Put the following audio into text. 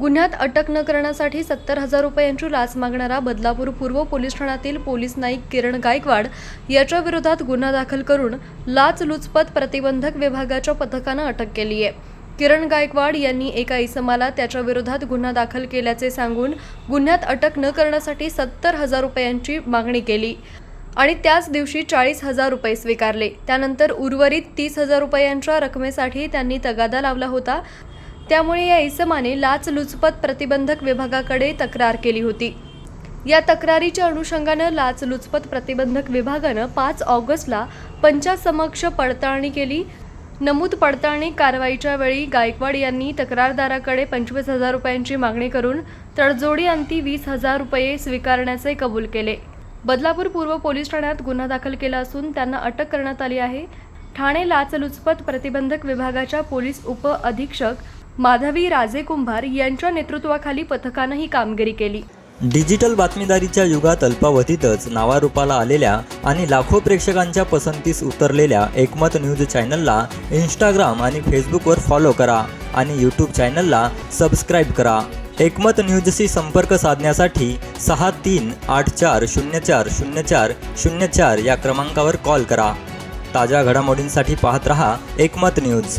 गुन्ह्यात अटक न करण्यासाठी सत्तर हजार रुपयांची लाच मागणारा बदलापूर पूर्व पोलीस ठाण्यातील पोलीस नाईक किरण गायकवाड याच्या विरोधात गुन्हा दाखल करून लाचलुचपत प्रतिबंधक विभागाच्या पथकानं अटक केली आहे. किरण गायकवाड यांनी एका इसमाला त्याच्या विरोधात गुन्हा दाखल केल्याचे सांगून गुन्ह्यात अटक न करण्यासाठी सत्तर हजार रुपयांची मागणी केली आणि त्याच दिवशी चाळीस हजार रुपये स्वीकारले. त्यानंतर उर्वरित तीस हजार रुपयांच्या रकमेसाठी त्यांनी तगादा लावला होता. त्यामुळे या इसमाने लाचलुचपत प्रतिबंधक विभागाकडे तक्रार केली होती. या तक्रारीच्या अनुषंगानं लाचलुचपत प्रतिबंधक विभागानं पाच ऑगस्टला पंचासमक्ष पडताळणी केली. नमूद पडताळणी कारवाईच्या वेळी गायकवाड यांनी तक्रारदाराकडे पंचवीस हजार रुपयांची मागणी करून तडजोडी अंती वीस हजार रुपये स्वीकारण्याचे कबूल केले. बदलापूर पूर्व पोलीस ठाण्यात गुन्हा दाखल केला असून त्यांना अटक करण्यात आली आहे. ठाणे लाचलुचपत प्रतिबंधक विभागाच्या पोलीस उप अधीक्षक माधवी राजे कुंभार यांच्या नेतृत्वाखाली पथकानं ही कामगिरी केली. डिजिटल बातमीदारीच्या युगात अल्पावधीतच नावारूपाला आलेल्या आणि लाखो प्रेक्षकांच्या पसंतीस उतरलेल्या एकमत न्यूज चॅनलला इंस्टाग्राम आणि फेसबुकवर फॉलो करा आणि यूट्यूब चॅनलला सबस्क्राईब करा. एकमत न्यूजशी संपर्क साधण्यासाठी सहा तीन आठ चार शून्य चार शून्य चार शून्य चार या क्रमांकावर कॉल करा. ताज्या घडामोडींसाठी पाहत रहा एकमत न्यूज.